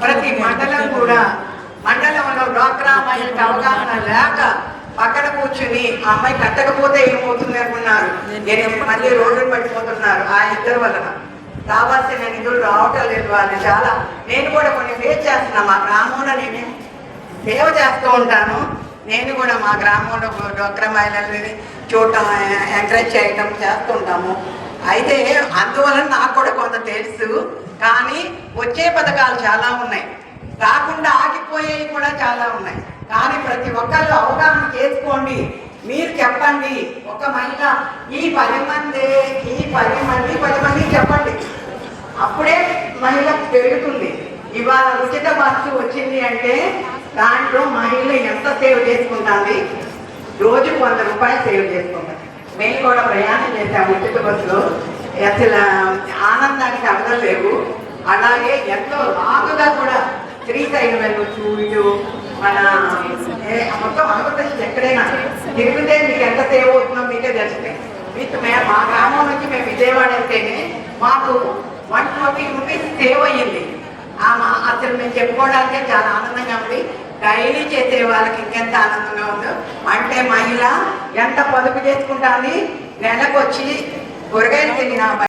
ప్రతి మండలం కూడా మండలంలో డ్వాక్రా మహిళకి అవగాహన లేక పక్కన కూర్చుని ఆ అమ్మాయి కట్టకపోతే ఏమవుతుంది అనుకున్నారు. నేను మళ్ళీ రోడ్డు పడిపోతున్నారు ఆ ఇద్దరు వలన. రావాల్సిన నిధులు రావటం లేదు వాళ్ళు చాలా. నేను కూడా కొన్ని సేవ చేస్తున్నా మా గ్రామంలో నేను సేవ చేస్తూ ఉంటాను. నేను కూడా మా గ్రామంలో డ్వాక్రా మహిళలని చూడటం ఎంకరేజ్ చేయటం చేస్తుంటాము అయితే అందువలన నాకు కూడా కొంత తెలుసు కానీ వచ్చే పథకాలు చాలా ఉన్నాయి. రాకుండా ఆగిపోయేవి కూడా చాలా ఉన్నాయి. కానీ ప్రతి ఒక్కళ్ళు అవగాహన చేసుకోండి. మీరు చెప్పండి. ఒక మహిళ ఈ పది మంది ఈ పది మంది పది మంది చెప్పండి. అప్పుడే మహిళ పెరుగుతుంది. ఇవాళ ఉచిత బస్సు వచ్చింది అంటే దాంట్లో మహిళ ఎంత సేవ్ చేసుకుంటుంది? రోజుకు వంద రూపాయలు సేవ్ చేసుకుంటాం మేము కూడా ప్రయాణం చేసాము ఉచిత బస్సులో. అసలు ఆనందానికి అర్థం లేవు. అలాగే ఎంతో లాగుగా కూడా శ్రీశైలం వెళ్ళొచ్చు ఇటు మన మొత్తం ఆంధ్రప్రదేశ్ ఎక్కడైనా తిరిగితే మీకు ఎంత సేవ్ అవుతుందో మీకే తెలుస్తాయి మీకు మేము మా గ్రామం నుంచి మేము విజయవాడ వెళ్తేనే మాకు వన్ ట్వంటీ రూపీస్ సేవ్ అయ్యింది. ఆ మా- అసలు మేము చెప్పుకోవడానికే చాలా ఆనందంగా ఉంది. డైలీ చేసే వాళ్ళకి ఇంకెంత ఆనందంగా ఉందో. అంటే మహిళ ఎంత పొదుపు చేసుకుంటామని నెలకు వచ్చి ¿Por qué no.